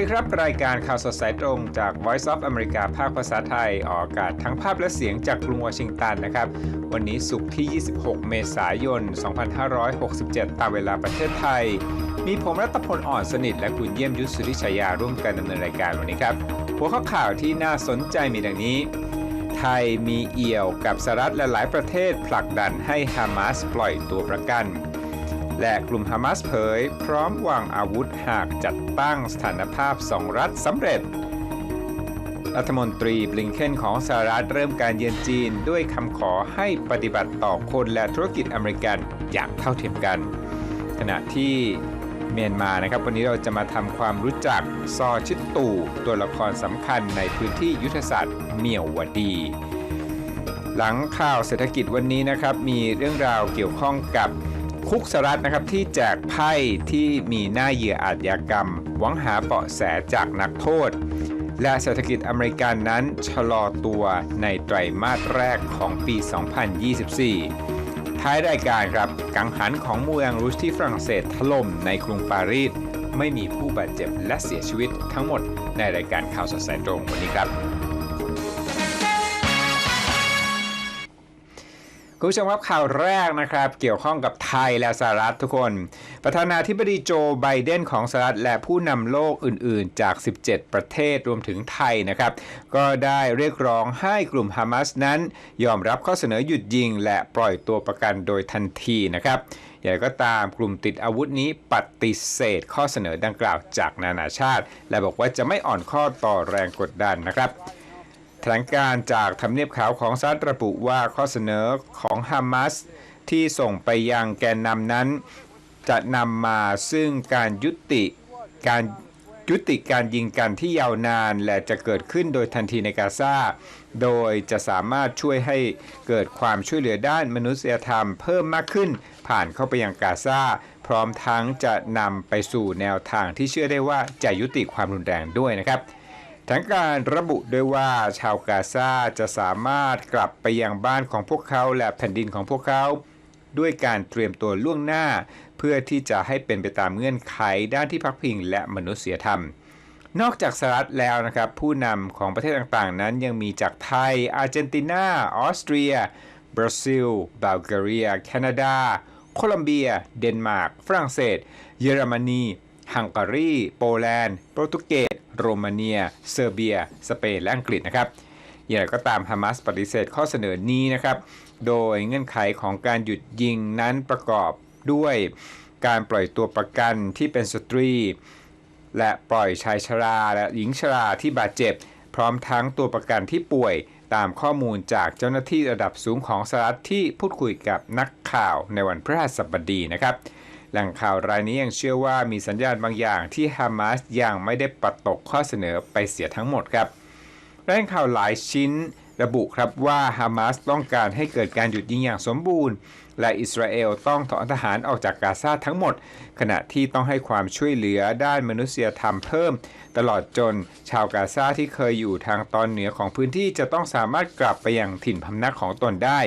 วัสดีครับ รายการข่าวสดสายตรงจาก Voice of America ภาคภาษาไทย ออกอากาศทั้งภาพและเสียงจากกรุงวอชิงตันนะครับ วันนี้ศุกร์ที่ 26 เมษายน 2567 ตามเวลาประเทศไทย มีผมรัตพลอ่อนสนิท และคุณเยี่ยมยุทธสุริชยาร่วมกันดำเนินรายการวันนี้ครับ หัวข้อข่าวที่น่าสนใจมีดังนี้ ไทยมีเอี่ยวกับสหรัฐและหลายประเทศผลักดันให้ฮามาสปล่อยตัวประกัน และกลุ่มฮามาสเผย พร้อมวางอาวุธหากจัดตั้งสถานภาพสองรัฐสำเร็จ รัฐมนตรีบลิงเคนของสหรัฐเริ่มการเยือนจีนด้วยคำขอให้ปฏิบัติต่อคนและธุรกิจอเมริกันอย่างเท่าเทียมกัน ขณะที่เมียนมานะครับ วันนี้เราจะมาทำความรู้จักซอชิตตู่ตัวละครสำคัญในพื้นที่ยุทธศาสตร์เมียววดี หลังข่าวเศรษฐกิจวันนี้นะครับ มีเรื่องราวเกี่ยวข้องกับ คุกสรัฐนะครับที่แจกไพ่ที่มีหน้าเหยื่ออาชญากรรม หวังหาเบาะแสจากนักโทษ และเศรษฐกิจอเมริกันนั้นชะลอตัวในไตรมาสแรกของปี 2024 ท้ายรายการครับกังหันของเมืองรูสที่ฝรั่งเศสถล่มในกรุงปารีสไม่มีผู้บาดเจ็บและเสียชีวิตทั้งหมดในรายการข่าวสดสายตรงวันนี้ครับ คุณผู้ชมครับข่าวแรกนะครับ เกี่ยวข้องกับไทยและสหรัฐทุกคน ประธานาธิบดีโจไบเดนของสหรัฐและผู้นำโลกอื่นๆ จาก 17 ประเทศรวมถึงไทยนะครับ ก็ได้เรียกร้องให้กลุ่มฮามาสนั้น ยอมรับข้อเสนอหยุดยิง และปล่อยตัวประกันโดยทันทีนะครับอย่างไรก็ตามกลุ่มติดอาวุธนี้ปฏิเสธข้อเสนอดังกล่าวจากนานาชาติ และบอกว่าจะไม่อ่อนข้อต่อแรงกดดันนะครับ แถลงการจากทำเนียบขาวของสหรัฐระบุว่าข้อเสนอของฮามาสที่ส่งไปยังแกนนำนั้น จะนำมาซึ่งการยุติการยุติการยิงกันที่ยาวนานและจะเกิดขึ้นโดยทันทีในกาซา โดยจะสามารถช่วยให้เกิดความช่วยเหลือด้านมนุษยธรรมเพิ่มมากขึ้น ผ่านเข้าไปยังกาซา พร้อมทั้งจะนำไปสู่แนวทางที่เชื่อได้ว่าจะยุติความรุนแรงด้วยนะครับ ทั้งการระบุด้วยว่าชาวกาซาจะสามารถกลับไปยังบ้านของพวกเขาและแผ่นดินของพวกเขา ด้วยการเตรียมตัวล่วงหน้า เพื่อที่จะให้เป็นไปตามเงื่อนไขด้านที่พักพิงและมนุษยธรรม นอกจากสหรัฐแล้วนะครับ ผู้นำของประเทศต่างๆ นั้นยังมีจากไทย อาร์เจนตินา ออสเตรีย บราซิลบัลแกเรีย แคนาดา โคลัมเบีย เดนมาร์ก ฝรั่งเศส เยอรมนี ฮังการี โปแลนด์ โปรตุเกส โรมาเนีย เซอร์เบีย สเปน และอังกฤษนะครับอย่างไรก็ตามฮามาสปฏิเสธข้อเสนอนี้นะครับ โดยเงื่อนไขของการหยุดยิงนั้นประกอบด้วยการปล่อยตัวประกันที่เป็นสตรี และปล่อยชายชราและหญิงชราที่บาดเจ็บ พร้อมทั้งตัวประกันที่ป่วยตามข้อมูลจากเจ้าหน้าที่ระดับสูงของสหรัฐที่พูดคุยกับนักข่าวในวันพฤหัสบดีนะครับ แหล่งข่าวรายนี้ยังเชื่อว่ามีสัญญาณบางอย่างที่ฮามาสยังไม่ได้ปัดตกข้อเสนอไปเสียทั้งหมดครับแรายงข่าวหลายชิ้นระบุครับว่าฮามาสต้องการให้เกิดการหยุดยิงอย่างสมบูรณ์ และอิสราเอลต้องถอนทหารออกจากกาซาทั้งหมด ขณะที่ต้องให้ความช่วยเหลือด้านมนุษยธรรมเพิ่ม ตลอดจนชาวกาซาที่เคยอยู่ทางตอนเหนือของพื้นที่จะต้องสามารถกลับไปยังถิ่นพำนักของตนได้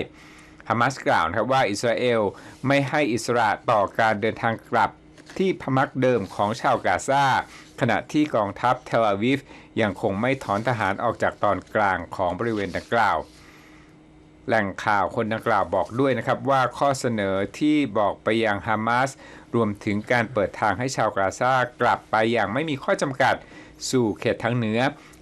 ฮามาสกล่าวนะครับว่าอิสราเอลไม่ให้อิสระต่อการเดินทางกลับที่พำนักเดิมของชาวกาซาขณะที่กองทัพเทลอาวิฟยังคงไม่ถอนทหารออกจากตอนกลางของบริเวณดังกล่าว แหล่งข่าวคนดังกล่าวบอกด้วยนะครับว่าข้อเสนอที่บอกไปยังฮามาสรวมถึงการเปิดทางให้ชาวกาซากลับไปอย่างไม่มีข้อจำกัดสู่เขตทางเหนือ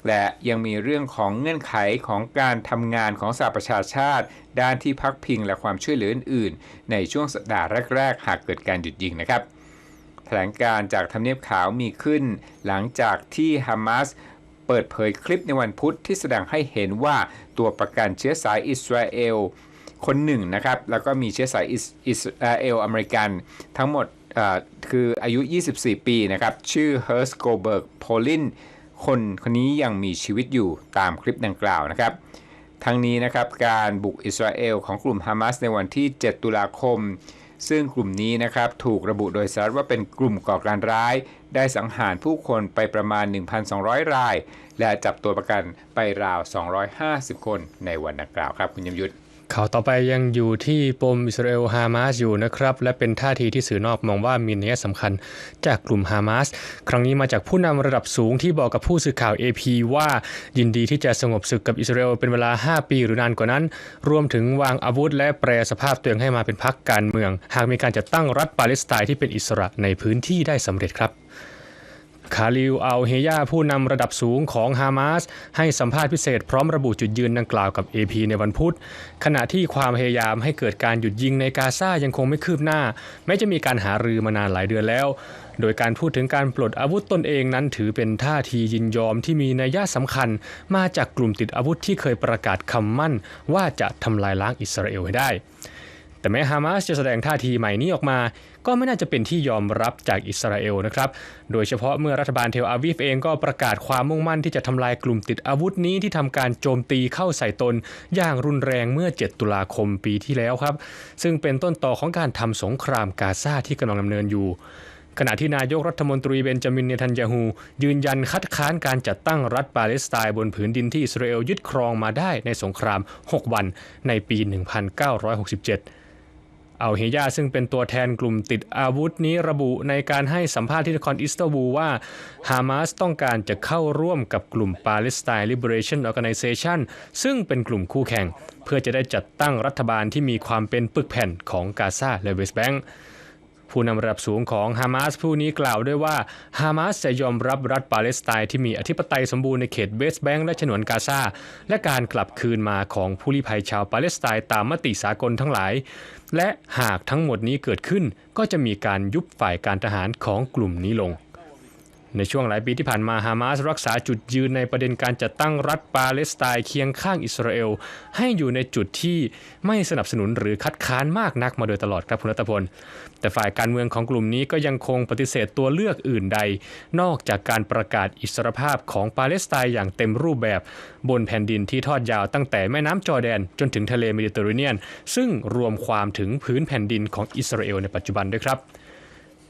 และยังมีเรื่องของเงื่อนไขของการทำงานของสหประชาชาติ ด้านที่พักพิงและความช่วยเหลืออื่นๆ ในช่วงสัปดาห์แรก ๆ หากเกิดการหยุดยิงนะครับแถลงการจากทำเนียบขาวมีขึ้น หลังจากที่ฮามาสเปิดเผยคลิปในวันพุธที่แสดงให้เห็นว่าตัวประกันเชื้อสายอิสราเอลคนหนึ่งนะครับ แล้วก็มีเชื้อสายอิสราเอลอเมริกัน ทั้งหมดคืออายุ 24 ปีนะครับ ชื่อเฮิร์สโกเบิร์กโพลินคนคนนี้ยังมีชีวิตอยู่ตามคลิปดังกล่าวนะครับ ทั้งนี้นะครับการบุกอิสราเอลของกลุ่มฮามาสในวันที่ 7 ตุลาคม ซึ่งกลุ่มนี้นะครับถูกระบุโดยสหรัฐว่าเป็นกลุ่มก่อการร้าย ได้สังหารผู้คนไปประมาณ 1,200 ราย และจับตัวประกันไปราว 250 คนในวันดังกล่าวครับคุณยมยุทธ ข่าวต่อไปยังอยู่ที่ปมอิสราเอลฮามาสอยู่นะครับ และเป็นท่าทีที่สื่อนอกมองว่ามีนัยสำคัญจากกลุ่มฮามาสครั้งนี้มาจากผู้นำระดับสูงที่บอกกับผู้สื่อข่าว AP ว่ายินดีที่จะสงบศึกกับอิสราเอลเป็นเวลา 5 ปีหรือนานกว่านั้น รวมถึงวางอาวุธและแปรสภาพตัวเองให้มาเป็นพรรคการเมือง หากมีการจัดตั้งรัฐปาเลสไตน์ที่เป็นอิสระในพื้นที่ได้สำเร็จครับ คาลิลอัลเฮยาผู้นำระดับสูงของฮามาสให้สัมภาษณ์พิเศษพร้อมระบุจุดยืนดังกล่าวกับ AP ในวันพุธ ขณะที่ความพยายามให้เกิดการหยุดยิงในกาซายังคงไม่คืบหน้า แม้จะมีการหารือมานานหลายเดือนแล้ว โดยการพูดถึงการปลดอาวุธตนเองนั้นถือเป็นท่าทียินยอมที่มีนัยยะสำคัญ มาจากกลุ่มติดอาวุธที่เคยประกาศคำมั่น ว่าจะทำลายล้างอิสราเอลให้ได้ แต่แม้ฮามาสจะแสดงท่าทีใหม่นี้ออกมา ก็ไม่น่าจะเป็นที่ยอมรับจากอิสราเอลนะครับ โดยเฉพาะเมื่อรัฐบาลเทลอาวีฟเองก็ประกาศความมุ่งมั่นที่จะทำลายกลุ่มติดอาวุธนี้ที่ทำการโจมตีเข้าใส่ตน อย่างรุนแรงเมื่อ 7 ตุลาคมปีที่แล้วครับ ซึ่งเป็นต้นต่อของการทำสงครามกาซาที่กำลังดำเนินอยู่ขณะที่นายกรัฐมนตรีเบนจามินเนทันยาฮูยืนยันคัดค้านการจัดตั้งรัฐปาเลสไตน์บนผืนดินที่อิสราเอลยึดครองมาได้ในสงคราม 6 วันในปี 1967 อัลเฮยาซึ่งเป็นตัวแทนกลุ่มติดอาวุธนี้ระบุในการให้สัมภาษณ์ที่นครอิสตันบูลว่าฮามาสต้องการจะเข้าร่วมกับกลุ่ม Palestine Liberation Organization ซึ่งเป็นกลุ่มคู่แข่ง เพื่อจะได้จัดตั้งรัฐบาลที่มีความเป็นปึกแผ่นของกาซาและเวสต์แบงก์ ผู้นำระดับสูงของฮามาสผู้นี้กล่าวด้วยว่าฮามาสจะยอมรับรัฐปาเลสไตน์ที่มีอธิปไตยสมบูรณ์ในเขตเวสต์แบงก์และฉนวนกาซาและการกลับคืนมาของผู้ลี้ภัยชาวปาเลสไตน์ตามมติสากลทั้งหลาย และหากทั้งหมดนี้เกิดขึ้นก็จะมีการยุบฝ่ายการทหารของกลุ่มนี้ลง ในช่วงหลายปีที่ผ่านมาฮามาสรักษาจุดยืนในประเด็นการจัดตั้งรัฐปาเลสไตน์เคียงข้างอิสราเอล ให้อยู่ในจุดที่ไม่สนับสนุนหรือคัดค้านมากนักมาโดยตลอดครับคุณรัตพล แต่ฝ่ายการเมืองของกลุ่มนี้ก็ยังคงปฏิเสธตัวเลือกอื่นใด นอกจากการประกาศอิสรภาพของปาเลสไตน์อย่างเต็มรูปแบบ บนแผ่นดินที่ทอดยาวตั้งแต่แม่น้ำจอร์แดน จนถึงทะเลเมดิเตอร์เรเนียน ซึ่งรวมความถึงพื้นแผ่นดินของอิสราเอลในปัจจุบันด้วยครับ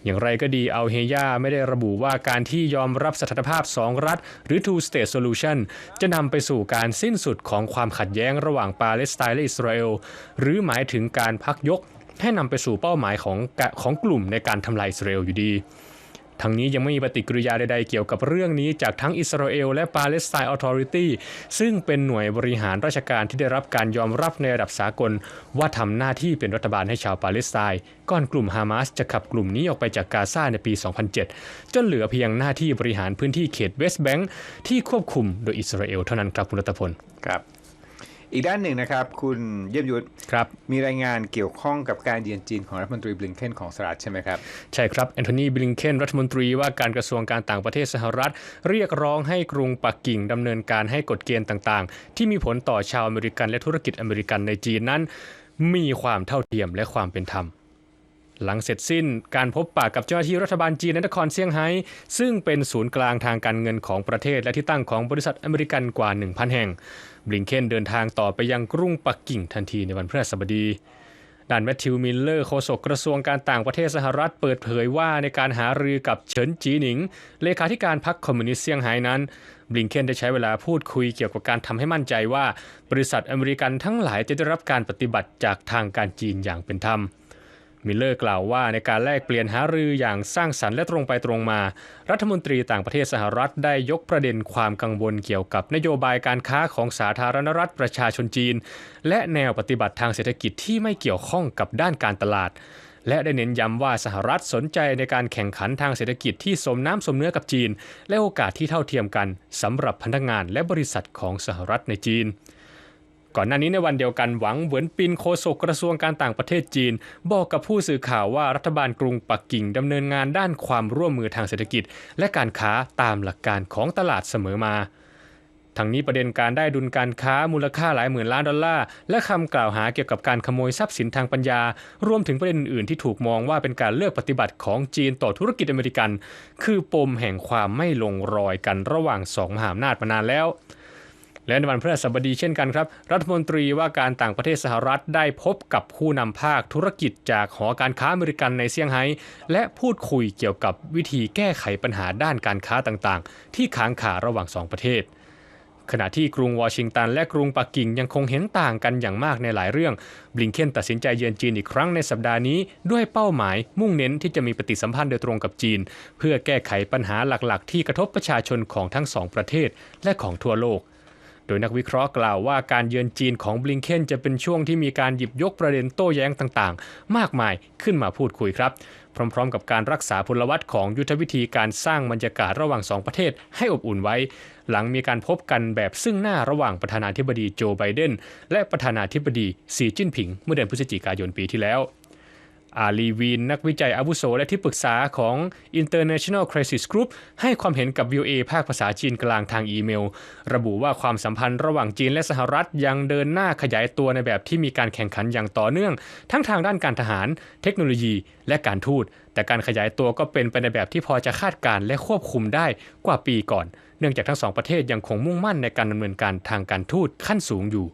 อย่างไรก็ดีเอาเฮยาไม่ได้ระบุว่าการที่ยอมรับสถานภาพ2รัฐ หรือ two state solution จะนำไปสู่การสิ้นสุดของความขัดแย้งระหว่างปาเลสไตน์และอิสราเอล หรือหมายถึงการพักยก ให้นำไปสู่เป้าหมายของของกลุ่มในการทำลายอิสราเอลอยู่ดี ทั้งนี้ยังไม่มีปฏิกิริยาใดๆเกี่ยวกับเรื่องนี้จากทั้งอิสราเอลและปาเลสไตน์ออ t h ริตี้ซึ่งเป็นหน่วยบริหารราชการที่ได้รับการยอมรับในระดับสากล ว่าทำหน้าที่เป็นรัฐบาลให้ชาวปาเลสไตน์ก่อนกลุ่มฮามาสจะขับกลุ่มนี้ออกไปจากกาซาในปี 2007 จนเหลือเพียงหน้าที่บริหารพื้นที่เขตเวสต์แบงก์ที่ควบคุมโดยอิสราเอลเท่านั้นครับคุณรัตพลครับ อีกด้านหนึ่งนะครับ คุณเยี่ยมยุทธครับ มีรายงานเกี่ยวข้องกับการเยือนจีนของรัฐมนตรีบลิงเคนของสหรัฐใช่ไหมครับ ใช่ครับแอนโทนีบลิงเคนรัฐมนตรีว่าการกระทรวงการต่างประเทศสหรัฐ เรียกร้องให้กรุงปักกิ่งดำเนินการให้กฎเกณฑ์ต่างๆ ที่มีผลต่อชาวอเมริกันและธุรกิจอเมริกันในจีนนั้น มีความเท่าเทียมและความเป็นธรรม หลังเสร็จสิ้นการพบปะกับเจ้าหน้าที่รัฐบาลจีนในนครเซี่ยงไฮ้ซึ่งเป็นศูนย์กลางทางการเงินของประเทศ และที่ตั้งของบริษัทอเมริกันกว่า 1,000 แห่งบลิงเคนเดินทางต่อไปยังกรุงปักกิ่งทันทีในวันพฤหัสบดีด้านแมทธิวมิลเลอร์โฆษกกระทรวงการต่างประเทศสหรัฐเปิดเผยว่าในการหารือกับเฉินจีหนิง เลขาธิการพรรคคอมมิวนิสต์เซี่ยงไฮ้นั้นบลิงเคนได้ใช้เวลาพูดคุยเกี่ยวกับการทำให้มั่นใจว่า บริษัทอเมริกันทั้งหลายจะได้รับการปฏิบัติจากทางการจีนอย่างเป็นธรรม มิลเลอร์กล่าวว่าในการแลกเปลี่ยนหารืออย่างสร้างสรรค์และตรงไปตรงมา รัฐมนตรีต่างประเทศสหรัฐได้ยกประเด็นความกังวลเกี่ยวกับนโยบายการค้าของสาธารณรัฐประชาชนจีน และแนวปฏิบัติทางเศรษฐกิจที่ไม่เกี่ยวข้องกับด้านการตลาด และได้เน้นย้ำว่าสหรัฐสนใจในการแข่งขันทางเศรษฐกิจที่สมน้ำสมเนื้อกับจีน และโอกาสที่เท่าเทียมกันสำหรับพนักงานและบริษัทของสหรัฐในจีน ก่อนหน้านี้ในวันเดียวกันหวังเหวินปินโฆษกกระทรวงการต่างประเทศจีน บอกกับผู้สื่อข่าวว่ารัฐบาลกรุงปักกิ่งดำเนินงานด้านความร่วมมือทางเศรษฐกิจ และการค้าตามหลักการของตลาดเสมอมาทั้งนี้ประเด็นการได้ดุลการค้ามูลค่าหลายหมื่นล้านดอลลาร์และคำกล่าวหาเกี่ยวกับการขโมยทรัพย์สินทางปัญญา รวมถึงประเด็นอื่นที่ถูกมองว่าเป็นการเลือกปฏิบัติของจีนต่อธุรกิจอเมริกัน คือปมแห่งความไม่ลงรอยกันระหว่างสองมหาอำนาจมานานแล้ว และในวันพฤหัสบดีเช่นกันครับ รัฐมนตรีว่าการต่างประเทศสหรัฐได้พบกับผู้นำภาคธุรกิจจากหอการค้าอเมริกันในเซี่ยงไฮ้และพูดคุยเกี่ยวกับวิธีแก้ไขปัญหาด้านการค้าต่างๆ ที่ค้างคาระหว่างสองประเทศ ขณะที่กรุงวอชิงตันและกรุงปักกิ่งยังคงเห็นต่างกันอย่างมากในหลายเรื่องบลิงเคนตัดสินใจเยือนจีนอีกครั้งในสัปดาห์นี้ ด้วยเป้าหมายมุ่งเน้นที่จะมีปฏิสัมพันธ์โดยตรงกับจีน เพื่อแก้ไขปัญหาหลักๆ ที่กระทบประชาชนของทั้งสองประเทศและของทั่วโลก ดยนักวิเคราะห์กล่าวว่าการเยือนจีนของบลิงเคนจะเป็นช่วงที่มีการหยิบยกประเด็นโต้แย้งต่างๆ มากมายขึ้นมาพูดคุยครับ พร้อมๆ กับการรักษาพลวัตของยุทธวิธีการสร้างบรรยากาศระหว่างสองประเทศให้อบอุ่นไว้ หลังมีการพบกันแบบซึ่งหน้าระหว่างประธานาธิบดีโจไบเดนและประธานาธิบดีสีจิ้นผิง เมื่อเดือนพฤศจิกายนปีที่แล้ว อาลีวีนนักวิจัยอาวุโสและที่ปรึกษาของ International Crisis Group ให้ความเห็นกับ VOA ภาคภาษาจีนกลางทางอีเมล ระบุว่าความสัมพันธ์ระหว่างจีนและสหรัฐยังเดินหน้าขยายตัวในแบบที่มีการแข่งขันอย่างต่อเนื่อง ทั้งทางด้านการทหาร เทคโนโลยี และการทูต แต่การขยายตัวก็เป็นไปในแบบที่พอจะคาดการณ์และควบคุมได้กว่าปีก่อน เนื่องจากทั้งสองประเทศยังคงมุ่งมั่นในการดำเนินการทางการทูตขั้นสูงอยู่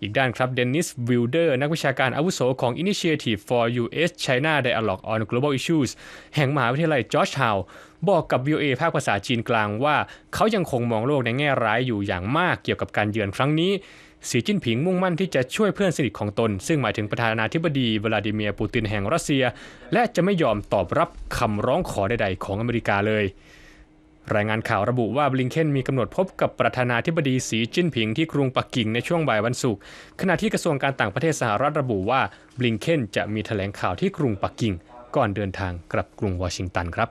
อีกด้านครับเดนนิสวิลเดอร์นักวิชาการอาวุโสของ Initiative for U.S. China Dialogue on Global Issues แห่งมหาวิทยาลัยจอร์จทาวบอกกับ VOA ภาคภาษาจีนกลางว่า เขายังคงมองโลกในแง่ร้ายอยู่อย่างมากเกี่ยวกับการเยือนครั้งนี้สีจิ้นผิงมุ่งมั่นที่จะช่วยเพื่อนสนิทของตน ซึ่งหมายถึงประธานาธิบดีวลาดิเมียร์ปูตินแห่งรัสเซีย และจะไม่ยอมตอบรับคำร้องขอใดๆของอเมริกาเลย รายงานข่าวระบุว่าบลิงเคนมีกำหนดพบกับประธานาธิบดีสีจิ้นผิงที่กรุงปักกิ่งในช่วงบ่ายวันศุกร์ขณะที่กระทรวงการต่างประเทศสหรัฐระบุว่าบลิงเคนจะมีแถลงข่าวที่กรุงปักกิ่ง ก่อนเดินทางกลับกรุงวอชิงตันครับ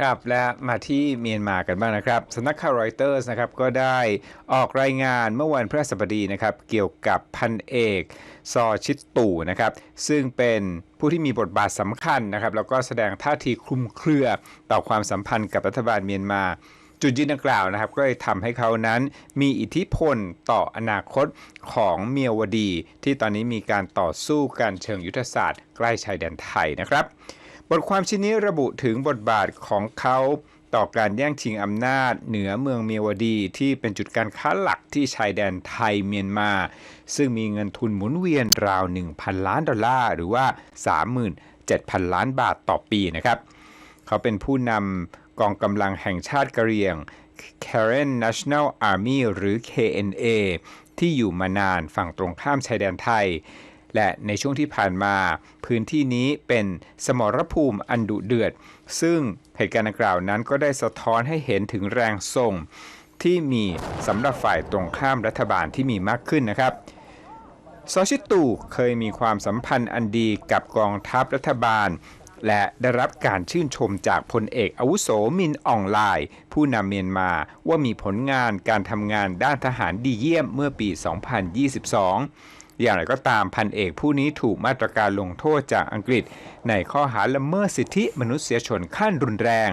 ครับ และมาที่เมียนมากันบ้างนะครับสำนักข่าวรอยเตอร์สนะครับก็ได้ออกรายงานเมื่อวันพฤหัสบดีนะครับ เกี่ยวกับพันเอก ซอชิตตู่นะครับ ซึ่งเป็นผู้ที่มีบทบาทสำคัญนะครับ แล้วก็แสดงท่าทีคลุมเครือต่อความสัมพันธ์กับรัฐบาลเมียนมาจุดยืนดังกล่าวนะครับ ก็เลยทำให้เขานั้นมีอิทธิพลต่ออนาคตของเมียวดี ที่ตอนนี้มีการต่อสู้กันเชิงยุทธศาสตร์ ใกล้ชายแดนไทยนะครับ บทความชิ้นนี้ระบุถึงบทบาทของเขาต่อการแย่งชิงอำนาจเหนือเมืองเมียวดีที่เป็นจุดการค้าหลักที่ชายแดนไทยเมียนมา ซึ่งมีเงินทุนหมุนเวียนราว 1,000 ล้านดอลลาร์หรือว่า 37,000 ล้านบาทต่อปีนะครับ เขาเป็นผู้นำกองกำลังแห่งชาติกะเหรี่ยง Karen National Army หรือ KNA ที่อยู่มานานฝั่งตรงข้ามชายแดนไทย และในช่วงที่ผ่านมา พื้นที่นี้เป็นสมรภูมิอันดุเดือด ซึ่งเหตุการณ์ดังกล่าวนั้นก็ได้สะท้อนให้เห็นถึงแรงส่งที่มีสำหรับฝ่ายตรงข้ามรัฐบาลที่มีมากขึ้นนะครับซอชิตูเคยมีความสัมพันธ์อันดีกับกองทัพรัฐบาล และได้รับการชื่นชมจากพลเอกอาวุโสมินอองไลน์ผู้นำเมียนมาว่ามีผลงานการทำงานด้านทหารดีเยี่ยมเมื่อปี 2022 อย่างไรก็ตามพันเอกผู้นี้ถูกมาตรการลงโทษจากอังกฤษ ในข้อหาละเมิดสิทธิมนุษยชนขั้นรุนแรง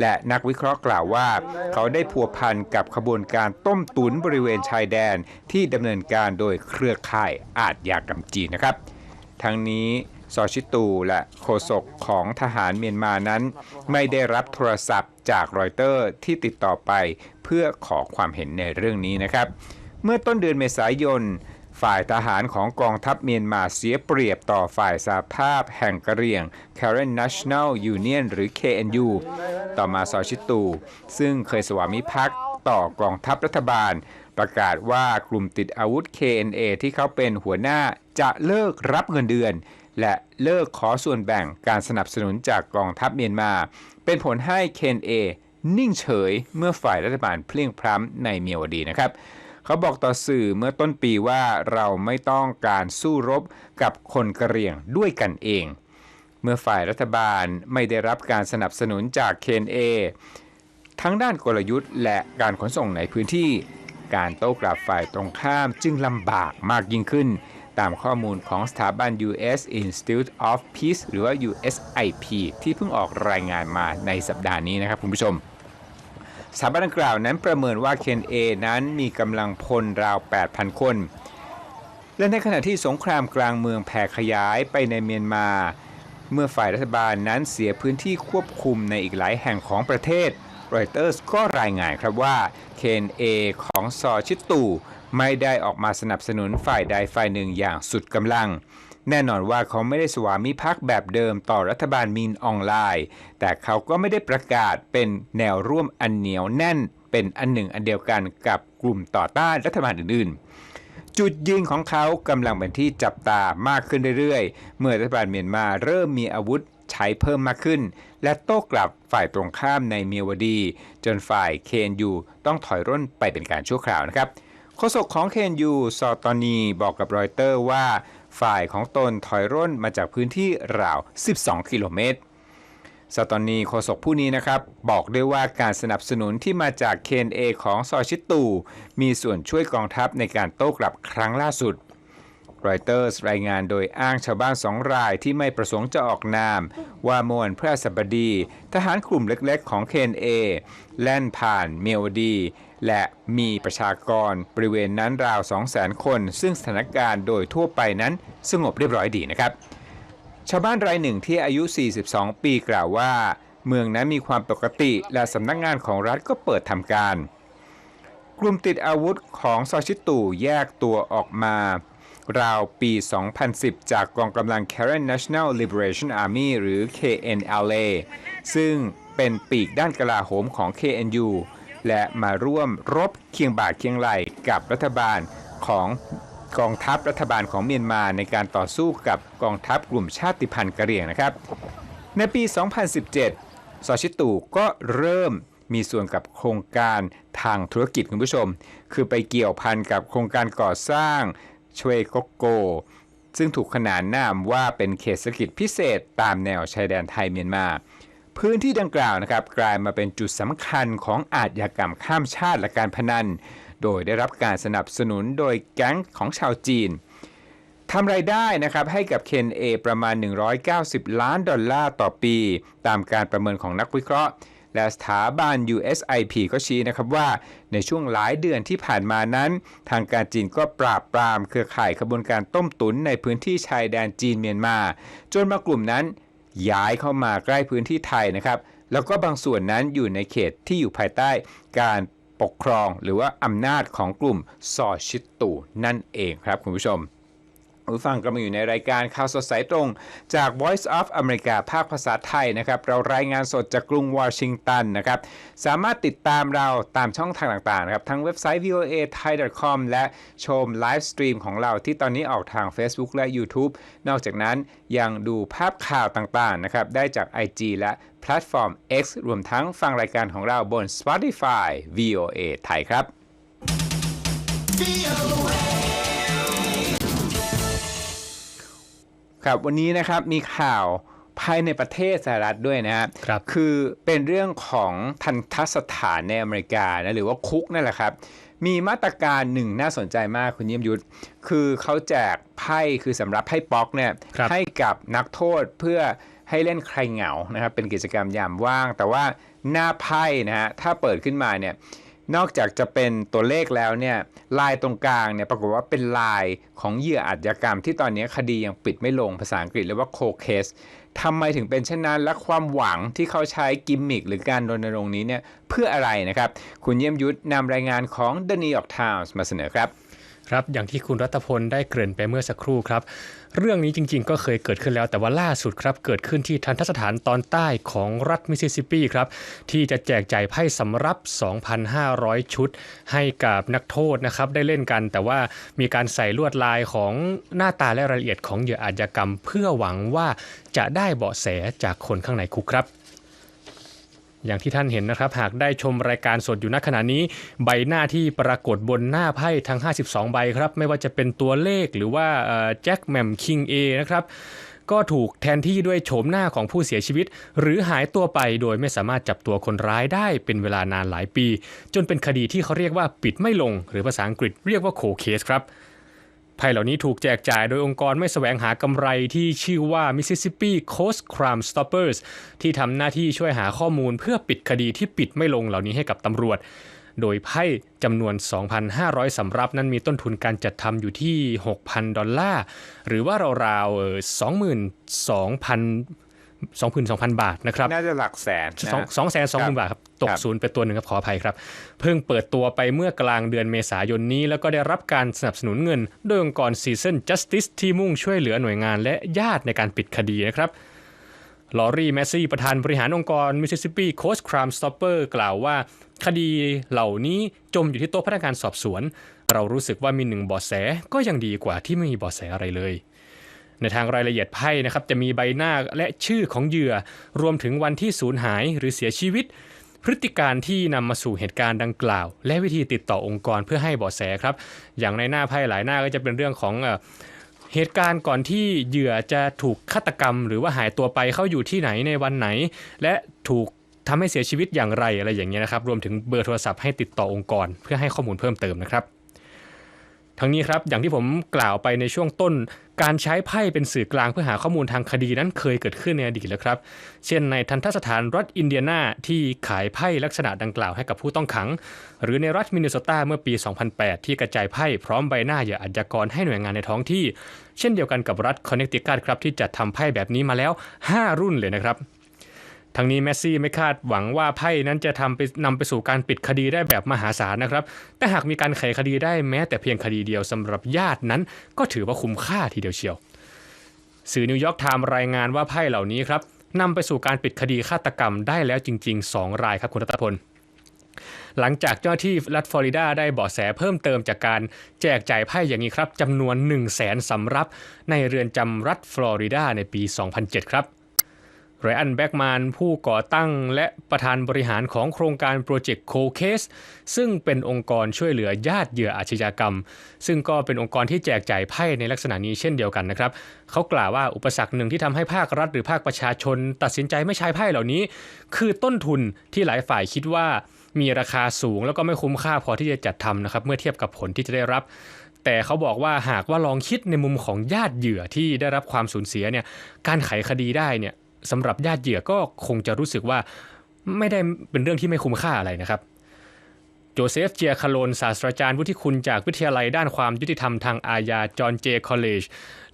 และนักวิเคราะห์กล่าวว่า เขาได้พัวพันกับขบวนการต้มตุนบริเวณชายแดนที่ดำเนินการโดยเครือข่ายอาทยากรรมจีนนะครับ ทั้งนี้ซอชิตูและโฆษกของทหารเมียนมานั้น ไม่ได้รับโทรศัพท์จากรอยเตอร์ที่ติดต่อไปเพื่อขอความเห็นในเรื่องนี้นะครับ เมื่อต้นเดือนเมษายน ฝ่ายทหารของกองทัพเมียนมาเสียเปรียบต่อฝ่ายสหภาพแห่งกะเหรี่ยง Karen National Union หรือ KNU ต่อมาซอชิตู ซึ่งเคยสวามิภักดิ์ต่อกองทัพรัฐบาล ประกาศว่ากลุ่มติดอาวุธ KNA ที่เขาเป็นหัวหน้าจะเลิกรับเงินเดือน และเลิกขอส่วนแบ่งการสนับสนุนจากกองทัพเมียนมา เป็นผลให้ KNA นิ่งเฉยเมื่อฝ่ายรัฐบาลเพลียงพล้ำในเมียวดีนะครับ เขาบอกต่อสื่อเมื่อต้นปีว่าเราไม่ต้องการสู้รบกับคนกระเหรี่ยงด้วยกันเอง เมื่อฝ่ายรัฐบาลไม่ได้รับการสนับสนุนจาก KNA ทั้งด้านกลยุทธ์และการขนส่งในพื้นที่ การโต้กลับฝ่ายตรงข้ามจึงลำบากมากยิ่งขึ้น ตามข้อมูลของสถาบัน U.S. Institute of Peace หรือว่า USIP ที่เพิ่งออกรายงานมาในสัปดาห์นี้นะครับคุณผู้ชม สถาบันดังกล่าวนั้นประเมินว่า KNA นั้นมีกำลังพลราว 8,000 คน และในขณะที่สงครามกลางเมืองแผ่ขยายไปในเมียนมา เมื่อฝ่ายรัฐบาลนั้นเสียพื้นที่ควบคุมในอีกหลายแห่งของประเทศรอยเตอร์สก็รายงานครับว่า KNA ของซอชิตตูไม่ได้ออกมาสนับสนุนฝ่ายใดฝ่ายหนึ่งอย่างสุดกำลัง แน่นอนว่าเขาไม่ได้สวามิภักดิ์แบบเดิมต่อรัฐบาลมินออนไลน์ แต่เขาก็ไม่ได้ประกาศเป็นแนวร่วมอันเหนียวแน่น เป็นอันหนึ่งอันเดียวกันกับกลุ่มต่อต้านรัฐบาลอื่นๆจุดยืนของเขากำลังเป็นที่จับตามากขึ้นเรื่อยๆ เมื่อรัฐบาลเมียนมาเริ่มมีอาวุธใช้เพิ่มมากขึ้น และโต้กลับฝ่ายตรงข้ามในเมียวดี จนฝ่ายเคนยูต้องถอยร่นไปเป็นการชั่วคราวนะครับโฆษกของเคนยูซอตอนีบอกกับรอยเตอร์ว่า ฝ่ายของตนถอยร่นมาจากพื้นที่ราว 12 กิโลเมตรซาตอนนีโฆษกผู้นี้นะครับ บอกด้วยว่าการสนับสนุนที่มาจากเคนเอของซอชิตู มีส่วนช่วยกองทัพในการโต้กลับครั้งล่าสุด รอยเตอร์สรายงานโดยอ้างชาวบ้านสองรายที่ไม่ประสงค์จะออกนาม ว่าเมื่อวันพฤหัสบดี ทหารกลุ่มเล็กๆ ของเคนเอแล่นผ่านเมียวดี และมีประชากรบริเวณนั้นราว 200,000 คน ซึ่งสถานการณ์โดยทั่วไปนั้นสงบเรียบร้อยดีนะครับ ชาวบ้านรายหนึ่งที่อายุ 42 ปีกล่าวว่า เมืองนั้นมีความปกติและสำนักงานของรัฐก็เปิดทำการ กลุ่มติดอาวุธของซอชิตูแยกตัวออกมา ราวปี 2010 จากกองกำลัง Karen National Liberation Army หรือ KNLA ซึ่งเป็นปีกด้านกลาโหมของ KNU และมาร่วมรบเคียงบ่าเคียงไหลกับรัฐบาลของกองทัพรัฐบาลของเมียนมาในการต่อสู้กับกองทัพกลุ่มชาติพันธุ์กะเหรี่ยงนะครับ ในปี 2017 ซอชิตูก็เริ่มมีส่วนกับโครงการทางธุรกิจคุณผู้ชม คือไปเกี่ยวพันกับโครงการก่อสร้าง ชเวโกโก ซึ่งถูกขนานนามว่าเป็นเขตเศรษฐกิจพิเศษตามแนวชายแดนไทยเมียนมาพื้นที่ดังกล่าวนะครับกลายมาเป็นจุดสำคัญของอาชญากรรมข้ามชาติและการพนัน โดยได้รับการสนับสนุนโดยแก๊งของชาวจีนทำไรายได้นะครับให้กับเคนเอประมาณ 190 ล้านดอลลาร์ต่อปี ตามการประเมินของนักวิเคราะห์ และสถาบัน USIP ก็ชี้นะครับว่า ในช่วงหลายเดือนที่ผ่านมานั้น ทางการจีนก็ปราบปรามเครือข่ายขบวนการต้มตุ๋นในพื้นที่ชายแดนจีนเมียนมา จนมากลุ่มนั้นย้ายเข้ามาใกล้พื้นที่ไทยนะครับ แล้วก็บางส่วนนั้นอยู่ในเขตที่อยู่ภายใต้การปกครองหรือว่าอำนาจของกลุ่มซอชิตูนั่นเองครับคุณผู้ชม ผู้ฟังกำลังอยู่ในรายการข่าวสดสายตรง จาก Voice of America ภาคภาษาไทยนะครับ เรารายงานสดจากกรุงวอชิงตันนะครับ สามารถติดตามเราตามช่องทางต่างๆนะครับ ทั้งเว็บไซต์ voa thai com และชมไลฟ์สตรีมของเราที่ตอนนี้ออกทาง Facebook และ YouTube นอกจากนั้นยังดูภาพข่าวต่างๆนะครับ ได้จาก IG และแพลตฟอร์ม X รวมทั้งฟังรายการของเราบน Spotify VOA ไทยครับ ครับวันนี้นะครับมีข่าวภายในประเทศสหรัฐด้วยนะครับครับคือเป็นเรื่องของทันทสถานในอเมริกานะหรือว่าคุกนั่นแหละครับ มีมาตรการหนึ่งน่าสนใจมากคุณเยี่ยมยุทธคือเขาแจกไพ่คือสำหรับไพ่ป๊อกเนี่ยครับให้กับนักโทษเพื่อให้เล่นใครเหงานะครับเป็นกิจกรรมยามว่าง แต่ว่าหน้าไพ่นะฮะถ้าเปิดขึ้นมาเนี่ย นอกจากจะเป็นตัวเลขแล้วเนี่ยลายตรงกลางเนี่ยปรากฏว่าเป็นลายของเหยื่ออาชญากรรม ที่ตอนนี้คดียังปิดไม่ลงภาษาอังกฤษเรียกว่า cold case ทำไมถึงเป็นเช่นนั้น และความหวังที่เขาใช้กิมมิคหรือการรณรงค์นี้เนี่ยเพื่ออะไรนะครับ คุณเยี่ยมยุทธนำรายงานของ The New York Times มาเสนอครับ ครับ อย่างที่คุณรัตพลได้เกริ่นไปเมื่อสักครู่ครับ เรื่องนี้จริงๆ ก็เคยเกิดขึ้นแล้วแต่ว่าล่าสุดครับ เกิดขึ้นที่ทันทสถานตอนใต้ของรัฐมิสซิสซิปปีครับ ที่จะแจกจ่ายไพ่สำรับ 2,500 ชุด ให้กับนักโทษนะครับได้เล่นกัน แต่ว่ามีการใส่ลวดลายของหน้าตาและรายละเอียดของเหยื่ออาชญากรรม เพื่อหวังว่าจะได้เบาะแสจากคนข้างในคุกครับ อย่างที่ท่านเห็นนะครับ หากได้ชมรายการสดอยู่ณขณะนี้ ใบหน้าที่ปรากฏบนหน้าไพ่ทั้ง 52 ใบครับ ไม่ว่าจะเป็นตัวเลขหรือว่าแจ็คแมมคิงเอนะครับก็ถูกแทนที่ด้วยโฉมหน้าของผู้เสียชีวิต หรือหายตัวไปโดยไม่สามารถจับตัวคนร้ายได้เป็นเวลานานหลายปี จนเป็นคดีที่เขาเรียกว่าปิดไม่ลง หรือภาษาอังกฤษเรียกว่าโคเคสครับ ไพ่เหล่านี้ถูกแจกจ่ายโดยองค์กรไม่แสวงหากำไรที่ชื่อว่า Mississippi Coast Crime Stoppers ที่ทำหน้าที่ช่วยหาข้อมูลเพื่อปิดคดีที่ปิดไม่ลงเหล่านี้ให้กับตำรวจ โดยไพ่จำนวน 2,500 สำรับนั้นมีต้นทุนการจัดทำอยู่ที่ 6,000 ดอลลาร์ หรือว่าราวๆเอ่อ22,000 22,000 บาทนะครับน่าจะหลักแสนนะสองสองแสนสองหมื่นบาทครับตกครับศูนย์ไปตัวหนึ่งครับขออภัยครับ เพิ่งเปิดตัวไปเมื่อกลางเดือนเมษายนนี้ แล้วก็ได้รับการสนับสนุนเงิน โดยองค์กร Season Justice ที่มุ่งช่วยเหลือหน่วยงานและญาติในการปิดคดีนะครับลอรี่แมสซี่ประธานบริหารองค์กร Mississippi Coast Crime Stopper กล่าวว่า คดีเหล่านี้จมอยู่ที่โต๊ะพนักงานสอบสวน เรารู้สึกว่ามีหนึ่งเบาะแสก็ยังดีกว่าที่ไม่มีเบาะแสอะไรเลย ในทางรายละเอียดไพ่นะครับจะมีใบหน้าและชื่อของเหยื่อ รวมถึงวันที่สูญหายหรือเสียชีวิต พฤติการที่นำมาสู่เหตุการณ์ดังกล่าว และวิธีติดต่อองค์กรเพื่อให้เบาะแสครับ อย่างในหน้าไพ่หลายหน้าก็จะเป็นเรื่องของเหตุการณ์ก่อนที่เหยื่อจะถูกฆาตกรรม หรือว่าหายตัวไปเขาอยู่ที่ไหนในวันไหน และถูกทำให้เสียชีวิตอย่างไรอะไรอย่างเงี้ยนะครับ รวมถึงเบอร์โทรศัพท์ให้ติดต่อองค์กร เพื่อให้ข้อมูลเพิ่มเติมนะครับ ทั้งนี้ครับอย่างที่ผมกล่าวไปในช่วงต้น การใช้ไพ่เป็นสื่อกลางเพื่อหาข้อมูลทางคดีนั้นเคยเกิดขึ้นในอดีตแล้วครับ เช่นในทันทสถานรัฐอินเดียนาที่ขายไพ่ลักษณะดังกล่าวให้กับผู้ต้องขัง หรือในรัฐมินนิโซตาเมื่อปี 2008 ที่กระจายไพ่พร้อมใบหน้าเหยื่ออาชญากรให้หน่วยงานในท้องที่ เช่นเดียวกันกับรัฐคอนเนคติคัตครับที่จัดทำไพ่แบบนี้มาแล้ว 5 รุ่นเลยนะครับ ทั้งนี้แมสซี่ไม่คาดหวังว่าไพ่นั้นจะทำไปนำไปสู่การปิดคดีได้แบบมหาศาลนะครับ แต่หากมีการไขคดีได้แม้แต่เพียงคดีเดียวสำหรับญาตินั้น ก็ถือว่าคุ้มค่าทีเดียวเชียว สื่อนิวยอร์กไทม์รายงานว่าไพ่เหล่านี้ครับนำไปสู่การปิดคดีฆาตกรรมได้แล้วจริง ๆ 2 รายครับคุณรัตพล หลังจากเจ้าที่รัฐฟลอริดาได้เบาะแสเพิ่มเติมจากการแจกจ่ายไพ่อย่างนี้ครับจำนวน 1 0 0 0 0แสนสำรับในเรือนจำรัฐฟลอริดาในปี 2007 ครับ ไรอันแบ็กมานผู้ก่อตั้งและประธานบริหารของโครงการโปรเจกต์โคเคสซึ่งเป็นองค์กรช่วยเหลือญาติเหยื่ออาชญากรรม ซึ่งก็เป็นองค์กรที่แจกจ่ายไพ่ในลักษณะนี้เช่นเดียวกันนะครับ เขากล่าวว่าอุปสรรคหนึ่งที่ทำให้ภาครัฐหรือภาคประชาชน ตัดสินใจไม่ใช้ไพ่เหล่านี้ คือต้นทุนที่หลายฝ่ายคิดว่ามีราคาสูงแล้วก็ไม่คุ้มค่าพอที่จะจัดทำนะครับเมื่อเทียบกับผลที่จะได้รับแต่เขาบอกว่าหากว่าลองคิดในมุมของญาติเหยื่อที่ได้รับความสูญเสียเนี่ยการไขคดีได้เนี่ย สำหรับญาติเหยื่อก็คงจะรู้สึกว่าไม่ได้เป็นเรื่องที่ไม่คุ้มค่าอะไรนะครับ โจเซฟเจียคาโลนศาสตราจารย์วุฒิคุณจากวิทยาลัยด้านความยุติธรรมทางอาญาจอห์นเจคอลเลจ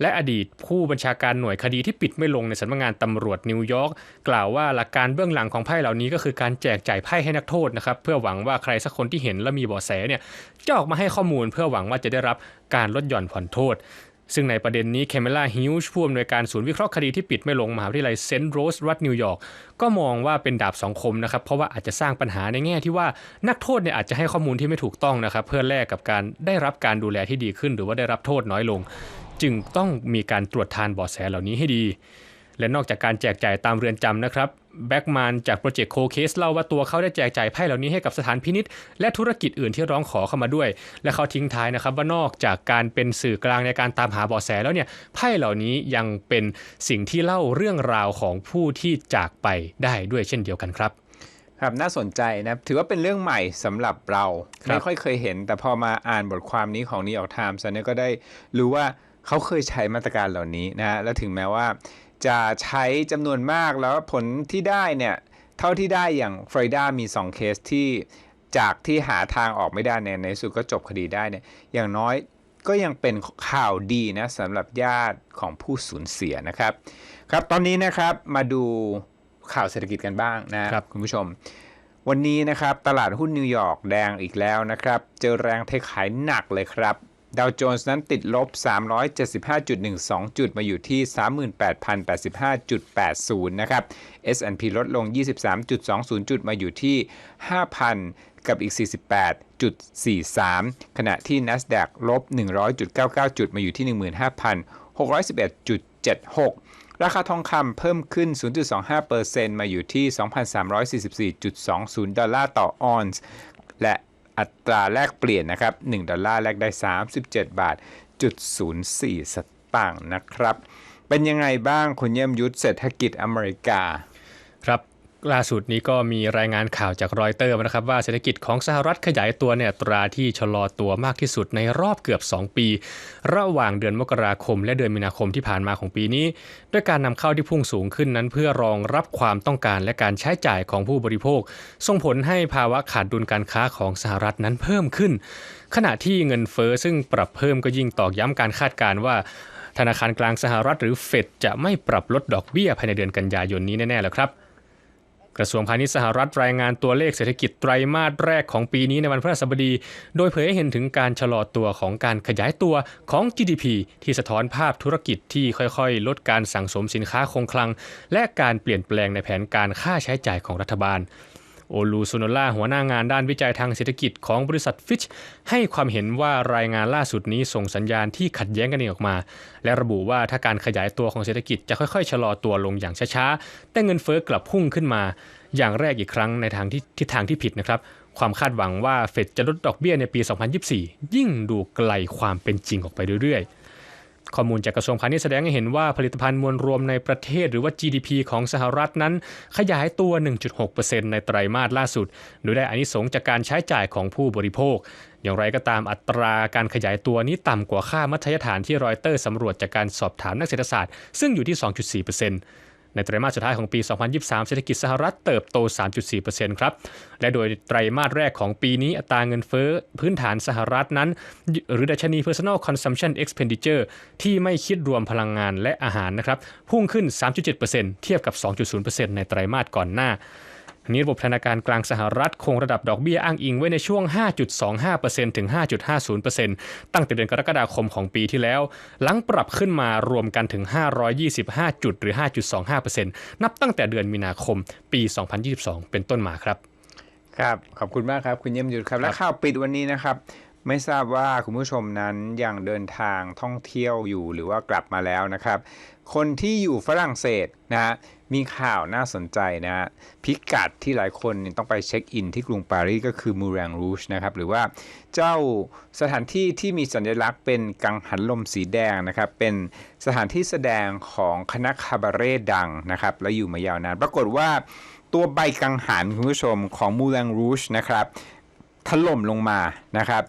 และอดีตผู้บัญชาการหน่วยคดีที่ปิดไม่ลงในสำนักงานตำรวจนิวยอร์กกล่าวว่าหลักการเบื้องหลังของไพ่เหล่านี้ก็คือการแจกจ่ายไพ่ให้นักโทษนะครับ เพื่อหวังว่าใครสักคนที่เห็นและมีเบาะแสเนี่ยจะออกมาให้ข้อมูลเพื่อหวังว่าจะได้รับการลดหย่อนผ่อนโทษ ซึ่งในประเด็นนี้เคมิล่าฮิวช์ผู้อำนวยการศูนย์วิเคราะห์คดีที่ปิดไม่ลงมหาวิทยาลัยเซนต์โรสรัฐนิวยอร์กก็มองว่าเป็นดาบสองคมนะครับ เพราะว่าอาจจะสร้างปัญหาในแง่ที่ว่านักโทษเนี่ยอาจจะให้ข้อมูลที่ไม่ถูกต้องนะครับ เพื่อแลกกับการได้รับการดูแลที่ดีขึ้น หรือว่าได้รับโทษน้อยลง จึงต้องมีการตรวจทานบอดแสเหล่านี้ให้ดี และนอกจากการแจกจ่ายตามเรือนจำนะครับแบ็กมานจากโปรเจกต์โคเคสเล่าว่าตัวเขาได้แจกจ่ายไพ่เหล่านี้ให้กับสถานพินิษและธุรกิจอื่นที่ร้องขอเข้ามาด้วย และเขาทิ้งท้ายนะครับว่านอกจากการเป็นสื่อกลางในการตามหาเบาะแสแล้วเนี่ยไพ่เหล่านี้ยังเป็นสิ่งที่เล่าเรื่องราวของผู้ที่จากไปได้ด้วยเช่นเดียวกันครับครับน่าสนใจนะถือว่าเป็นเรื่องใหม่สำหรับเราครับไม่ค่อยเคยเห็น แต่พอมาอ่านบทความนี้ของ New York Times เนี่ยก็ได้รู้ว่าเขาเคยใช้มาตรการเหล่านี้นะฮะและถึงแม้ว่า จะใช้จำนวนมากแล้วผลที่ได้เนี่ยเท่าที่ได้อย่างฟลอริดามี 2 เคสที่จากที่หาทางออกไม่ได้เนี่ยในที่สุดก็จบคดีได้เนี่ยอย่างน้อยก็ยังเป็นข่าวดีนะสำหรับญาติของผู้สูญเสียนะครับ ครับตอนนี้นะครับมาดูข่าวเศรษฐกิจกันบ้างนะครับคุณผู้ชม วันนี้นะครับตลาดหุ้นนิวยอร์กแดงอีกแล้วนะครับ เจอแรงเทขายหนักเลยครับ ดาวโจนส์นั้นติดลบ 375.12 จุดมาอยู่ที่ 38,085.80 นะครับ S&P ลดลง 23.20 จุดมาอยู่ที่ 5,000 กับอีก 48.43 ขณะที่ NASDAQ ลบ 100.99 จุดมาอยู่ที่ 15,611.76 ราคาทองคำเพิ่มขึ้น 0.25%มาอยู่ที่ 2,344.20 ดอลลาร์ต่อออนซ์ และ อัตราแลกเปลี่ยนนะครับ1ดอลลาร์แลกได้ 37 บาทจุด04 สตางค์นะครับ เป็นยังไงบ้างคุณเยี่ยมยุทธเศรษฐกิจอเมริกา ครับ ล่าสุดนี้ก็มีรายงานข่าวจากรอยเตอร์นะครับว่าเศรษฐกิจของสหรัฐขยายตัวเนี่ยอัตราที่ชะลอตัวมากที่สุดในรอบเกือบ 2 ปี ระหว่างเดือนมกราคมและเดือนมีนาคมที่ผ่านมาของปีนี้ ด้วยการนำเข้าที่พุ่งสูงขึ้นนั้น เพื่อรองรับความต้องการและการใช้จ่ายของผู้บริโภค ส่งผลให้ภาวะขาดดุลการค้าของสหรัฐนั้นเพิ่มขึ้น ขณะที่เงินเฟอ้อซึ่งปรับเพิ่มก็ยิ่งตอกย้ำการคาดการณ์ว่าธนาคารกลางสหรัฐหรือเฟดจะไม่ปรับลดดอกเบี้ยภายในเดือนกันยายนนี้แน่ๆแล้วครับ กระทรวงพาณิชย์สหรัฐรายงานตัวเลขเศรษฐกิจไตรมาสแรกของปีนี้ในวันพฤหัสบดี โดยเผยให้เห็นถึงการชะลอตัวของการขยายตัวของ GDP ที่สะท้อนภาพธุรกิจที่ค่อยๆ ลดการสั่งสมสินค้าคงคลัง และการเปลี่ยนแปลงในแผนการค่าใช้จ่ายของรัฐบาล โอลูซูโนล่าหัวหน้างานด้านวิจัยทางเศรษฐกิจของบริษัทฟิชให้ความเห็นว่ารายงานล่าสุดนี้ส่งสัญญาณที่ขัดแย้งกันเองออกมา และระบุว่าถ้าการขยายตัวของเศรษฐกิจจะค่อยๆ ชะลอตัวลงอย่างช้าๆ แต่เงินเฟ้อกลับพุ่งขึ้นมา อย่างแรกอีกครั้งในทางที่ทิศทางที่ผิดนะครับความคาดหวังว่าเฟดจะลดดอกเบี้ยในปี 2024 ยิ่งดูไกลความเป็นจริงออกไปเรื่อยๆ ข้อมูลจากกระทรวงพาณิชย์แสดงให้เห็นว่าผลิตภัณฑ์มวลรวมในประเทศหรือว่า GDP ของสหรัฐนั้น ขยายตัว 1.6%ในไตรมาสล่าสุด โดยได้อานิสงส์จากการใช้จ่ายของผู้บริโภค อย่างไรก็ตามอัตราการขยายตัวนี้ต่ำกว่าค่ามัธยฐานที่รอยเตอร์สำรวจจากการสอบถามนักเศรษฐศาสตร์ ซึ่งอยู่ที่ 2.4% ในไตรมาสสุดท้ายของปี 2023 เศรษฐกิจสหรัฐเติบโต 3.4%ครับ และโดยไตรมาสแรกของปีนี้อัตราเงินเฟ้อพื้นฐานสหรัฐนั้น หรือดัชนี personal consumption expenditure ที่ไม่คิดรวมพลังงานและอาหารนะครับ พุ่งขึ้น 3.7%เทียบกับ 2.0%ในไตรมาสก่อนหน้า อันนี้ระบบธนาคารกลางสหรัฐคงระดับดอกเบี้ยอ้างอิงไว้ในช่วง 5.25%ถึง 5.50%ตั้งแต่เดือนกรกฎาคมของปีที่แล้ว หลังปรับขึ้นมารวมกันถึง 525 จุดหรือ 5.25%นับตั้งแต่เดือนมีนาคมปี 2022 เป็นต้นมาครับ ครับ ขอบคุณมากครับ คุณเยี่ยมยุทธครับ และข่าวปิดวันนี้นะครับ ไม่ทราบว่าคุณผู้ชมนั้นยังเดินทางท่องเที่ยวอยู่หรือว่ากลับมาแล้วนะครับ คนที่อยู่ฝรั่งเศสนะฮะมีข่าวน่าสนใจนะฮะพิกัดที่หลายคนต้องไปเช็คอินที่กรุงปารีสก็คือมูแรงรูชนะครับหรือว่าเจ้าสถานที่ที่มีสัญลักษณ์เป็นกังหันลมสีแดงนะครับ เป็นสถานที่แสดงของคณะคาบาเร่ดังนะครับ และอยู่มายาวนานปรากฏว่าตัวใบกังหันคุณผู้ชมของมูแรงรูชนะครับถล่มลงมานะครับ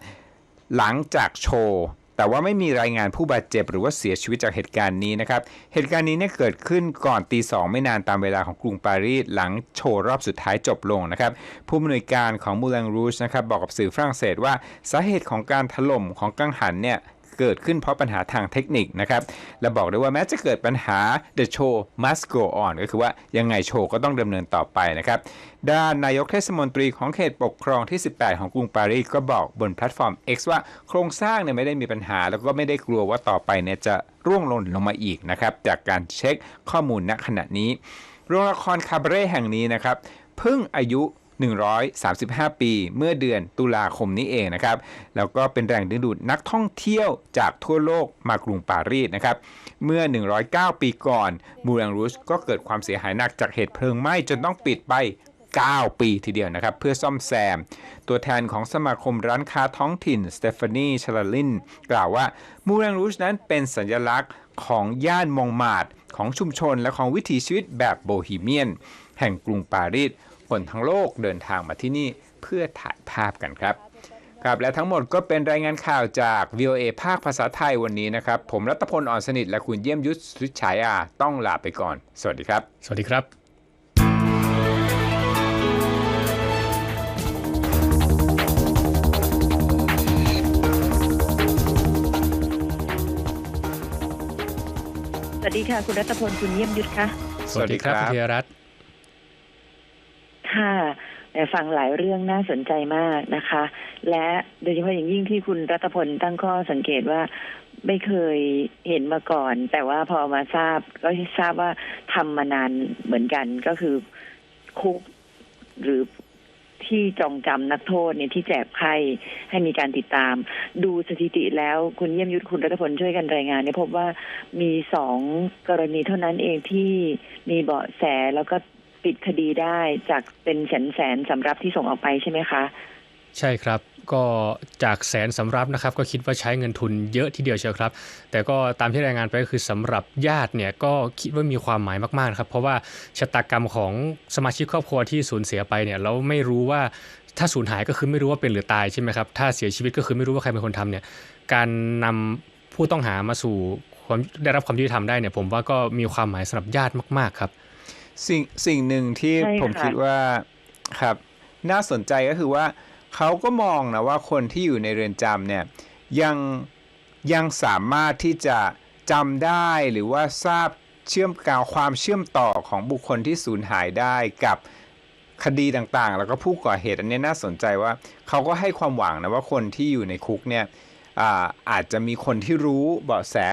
หลังจากโชว์แต่ว่าไม่มีรายงานผู้บาดเจ็บหรือว่าเสียชีวิตจากเหตุการณ์นี้นะครับ เหตุการณ์นี้เนี่ยเกิดขึ้นก่อนตีสองไม่นานตามเวลาของกรุงปารีสหลังโชว์รอบสุดท้ายจบลงนะครับ ผู้อำนวยการของมูแรงรูชนะครับบอกกับสื่อฝรั่งเศสว่าสาเหตุของการถล่มของกังหันเนี่ย เกิดขึ้นเพราะปัญหาทางเทคนิคนะครับและบอกด้วยว่าแม้จะเกิดปัญหา the show must go on ก็คือว่ายังไงโชว์ก็ต้องดำเนินต่อไปนะครับด้านนายกเทศมนตรีของเขตปกครองที่ 18 ของกรุงปารีสก็บอกบนแพลตฟอร์ม X ว่าโครงสร้างเนี่ยไม่ได้มีปัญหา แล้วก็ไม่ได้กลัวว่าต่อไปเนี่ยจะร่วงหล่นลงมาอีกนะครับจากการเช็คข้อมูลณขณะนี้ โรงละครคาบเร่แห่งนี้นะครับเพิ่งอายุ 135 ปี เมื่อเดือนตุลาคมนี้เองนะครับ แล้วก็เป็นแรงดึงดูดนักท่องเที่ยวจากทั่วโลกมากรุงปารีสนะครับ เมื่อ 109 ปีก่อนมูแรงรูชก็เกิดความเสียหายหนักจากเหตุเพลิงไหม้จนต้องปิดไป 9 ปีทีเดียวนะครับ เพื่อซ่อมแซม ตัวแทนของสมาคมร้านค้าท้องถิ่นสเตฟานีชลาลิน กล่าวว่ามูแรงรูชนั้นเป็นสัญลักษณ์ของย่านมองมาดของชุมชนและของวิถีชีวิตแบบโบฮีเมียน แห่งกรุงปารีส คนทั้งโลกเดินทางมาที่นี่เพื่อถ่ายภาพกันครับครับและทั้งหมดก็เป็นรายงานข่าวจาก VOA ภาคภาษาไทยวันนี้นะครับ ผมรัตพลอ่อนสนิทและคุณเยี่ยมยุทธสุชฉายาต้องลาไปก่อน สวัสดีครับ สวัสดีครับสวัสดีค่ะ คุณรัตพลคุณเยี่ยมยุทธค่ะ สวัสดีครับสวัสดีครับคุณธีรรัตน์ ค่ะฟังหลายเรื่องน่าสนใจมากนะคะ และโดยเฉพาะอย่างยิ่งที่คุณรัตพลตั้งข้อสังเกตว่าไม่เคยเห็นมาก่อน แต่ว่าพอมาทราบก็ทราบว่าทำมานานเหมือนกันก็คือคุกหรือที่จองจำนักโทษเนี่ยที่แจกไพ่ให้มีการติดตาม ดูสถิติแล้วคุณเยี่ยมยุทธคุณรัตพลช่วยกันรายงานเนี่ยพบว่ามีสองกรณีเท่านั้นเองที่มีเบาะแสแล้วก็ ปิดคดีได้จากเป็นแสนแสนสำรับที่ส่งออกไปใช่ไหมคะ ใช่ครับก็จากแสนสำรับนะครับ ก็คิดว่าใช้เงินทุนเยอะทีเดียวเชียวครับ แต่ก็ตามที่รายงานไปก็คือสำหรับญาติเนี่ยก็คิดว่ามีความหมายมากๆนะครับ เพราะว่าชะตากรรมของสมาชิกครอบครัวที่สูญเสียไปเนี่ยแล้วไม่รู้ว่าถ้าสูญหายก็คือไม่รู้ว่าเป็นหรือตายใช่ไหมครับถ้าเสียชีวิตก็คือไม่รู้ว่าใครเป็นคนทำเนี่ยการนำผู้ต้องหามาสู่ความได้รับความยุติธรรมได้เนี่ยผมว่าก็มีความหมายสำหรับญาติมากๆครับ สิ่งสิ่งหนึ่งที่ใช่ค่ะผมคิดว่าครับ น่าสนใจก็คือว่าเขาก็มองนะว่าคนที่อยู่ในเรือนจำเนี่ยยังยังสามารถที่จะจำได้หรือว่าทราบเชื่อมกาวความเชื่อมต่อของบุคคลที่สูญหายได้กับคดีต่างๆ แล้วก็ผู้ก่อเหตุอันนี้น่าสนใจว่าเขาก็ให้ความหวังนะว่าคนที่อยู่ในคุกเนี่ยอาอาจจะมีคนที่รู้เบาะแส